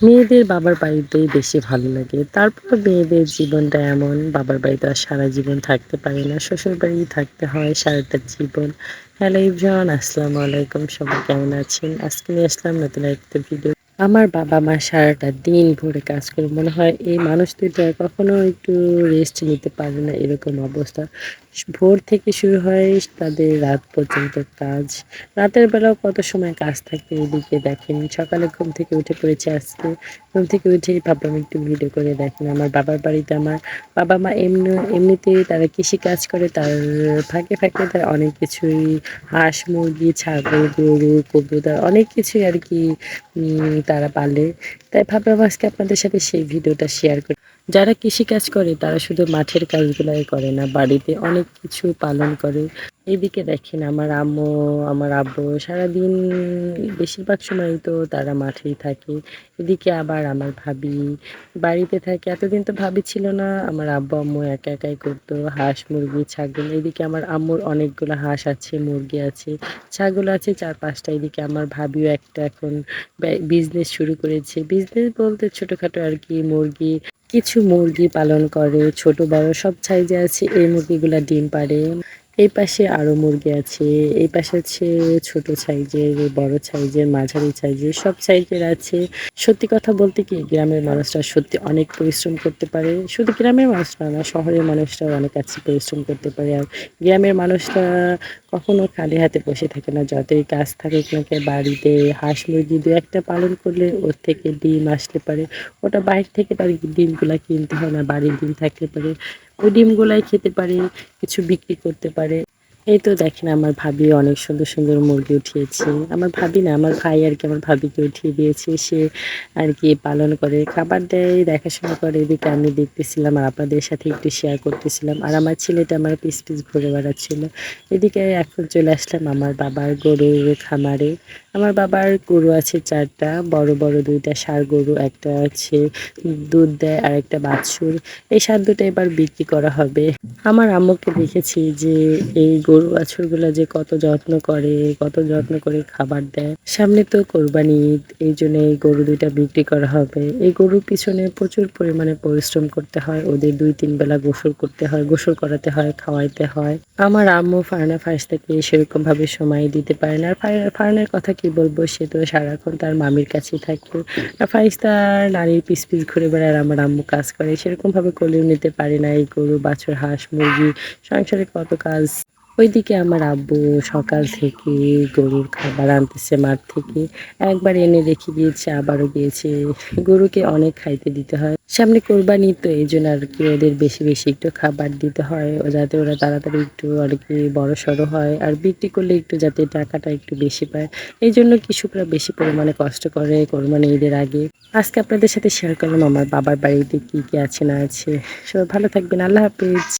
মেয়েদের বাবার বাড়িতেই বেশি ভালো লাগে। তারপর মেয়েদের জীবনটা এমন, বাবার বাড়িতে আর সারা জীবন থাকতে পারে না। শ্বশুর বাড়ি থাকতে হয় সারাটা জীবন। হ্যালো ইভরান আসসালামু আলাইকুম। সবাই কেমন আছেন? আজকে নিয়ে আসলাম নতুন একটা ভিডিও আমার বাবা মা সারাটা দিন ভরে কাজ করে, মনে হয় এই মানুষ দুইটা কখনো একটু রেস্ট নিতে পারে না এরকম অবস্থা। ভোর থেকে শুরু হয় তাদের রাত পর্যন্ত কাজ। রাতের বেলাও কত সময় কাজ থাকে এদিকে দেখেন। সকালে ঘুম থেকে উঠে পড়েছে আজকে। ঘুম থেকে উঠেই ভাবলাম একটু ভিডিও করে দেখেন। আমার বাবার বাড়িতে আমার বাবা মা এমনি, এমনিতেই তারা কৃষি কাজ করে, তার ফাঁকে ফাঁকে তার অনেক কিছুই হাঁস, মুরগি, ছাগল, গরু, কবুতর অনেক কিছুই আর কি তারা পালে তাই ভাবলাম আজকে আপনাদের সাথে সেই ভিডিওটা শেয়ার করি। যারা কৃষিকাজ করে, তারা শুধু মাঠের কাজগুলাই করে না, বাড়িতে অনেক কিছু পালন করে। এদিকে দেখেন আমার আম্মু, আমার আব্বু, সারাদিন বেশিরভাগ সময় তো তারা মাঠেই থাকে। এদিকে আবার আমার ভাবি, বাড়িতে থাকে। এতদিন তো ভাবি ছিল না, আমার আব্বু আম্মু একা একাই করতো, হাঁস, মুরগি, ছাগল। এদিকে আমার আম্মুর অনেকগুলো হাঁস আছে, মুরগি আছে, ছাগল আছে, চার পাঁচটা। এদিকে আমার ভাবিও একটা এখন বিজনেস শুরু করেছে। বিজনেস বলতে ছোটোখাটো আর কি, মুরগি কিছু মুরগি পালন করে ছোট বড় সব সাইজে আছে। এই মুরগিগুলা ডিম পাড়ে। এই পাশে আরও মুরগি আছে, এই পাশে আছে ছোট সাইজের, বড় সাইজের, মাঝারি সাইজের সব সাইজের আছে। সত্যি কথা বলতে কি, গ্রামের মানুষরা সত্যি অনেক পরিশ্রম করতে পারে। শুধু গ্রামের মানুষরা না, শহরের মানুষরা অনেক কাছে পরিশ্রম করতে পারে। আর গ্রামের মানুষরা কখনো খালি হাতে বসে থাকে না, যতই কাজ থাকে আপনাকে বাড়িতে হাঁস মুরগি দু একটা পালন করলে ওর থেকে ডিম আসতে পারে। ওটা বাইরে থেকে তার ডিমগুলা কিনতে হয় না, বাড়ির ডিম থাকতে পারে। ওই ডিমগুলাই খেতে পারে, কিছু বিক্রি করতে পারে। এই তো দেখেন আমার ভাবি অনেক সুন্দর সুন্দর মুরগি উঠিয়েছে। আমার ভাবি না, আমার ভাই আর কি আমার ভাবিকে উঠিয়ে দিয়েছে। সে আর কি পালন করে, খাবার দেয়, দেখাশোনা করে, এদিকে আমি দেখতেছিলাম আর আপনাদের সাথে একটু শেয়ার করতেছিলাম। আর আমার ছেলেটা আমার পিস পিস ঘুরে বেড়াচ্ছিল। এদিকে এখন চলে আসলাম আমার বাবার গরুর খামারে। আমার বাবার গরু আছে চারটা, বড় বড় দুইটা, ষাঁড় গরু, একটা আছে দুধ দেয় আর একটা বাছুর। এই সার দুটো এবার বিক্রি করা হবে। আমার আম্মুকে দেখেছি যে এই গরু বাছুরগুলো যে কত যত্ন করে, কত যত্ন করে খাবার দেয়। সামনে তো কোরবানি ঈদ, এই জন্য এই গরু দুইটা বিক্রি করা হবে। এই গরুর পিছনে প্রচুর পরিমাণে পরিশ্রম করতে হয়, ওদের দুই তিন বেলা গোসল করতে হয়, গোসল করাতে হয়, খাওয়াইতে হয়। আমার আম্মু ফারনা ফার্স থেকে সেরকম ভাবে সময় দিতে পারে না। আর ফারনের কথা কি বলব, সে তো সারাক্ষণ তার মামির কাছেই থাকে। আর ফাইস তার নারীর পিস পিস ঘুরে বেড়ায় আমার আম্মু কাজ করে। সেরকমভাবে কলিও নিতে পারে না এই গরু, বাছুর, হাঁস, মুরগি, সংসারে কত কাজ। ওইদিকে আমার আব্বু সকাল থেকে গরুর খাবার আনতেছে মাঠ থেকে। একবার এনে রেখে দিয়েছে, আবারও গিয়েছে গরুকে অনেক খাইতে দিতে হয়। সামনে কোরবানি, তো এই জন্য আর কি ওদের বেশি বেশি একটু খাবার দিতে হয়। যাতে ওরা তাড়াতাড়ি একটু আর কি বড় সড়ো হয়। আর বিক্রি করলে একটু যাতে টাকাটা একটু বেশি পায়। এই জন্য কৃষকরা বেশি পরিমাণে কষ্ট করে কোরবানি ঈদের আগে। আজকে আপনাদের সাথে শেয়ার করলাম আমার বাবার বাড়িতে কি কি আছে না আছে। সবাই ভালো থাকবেন। আল্লাহ হাফিজ।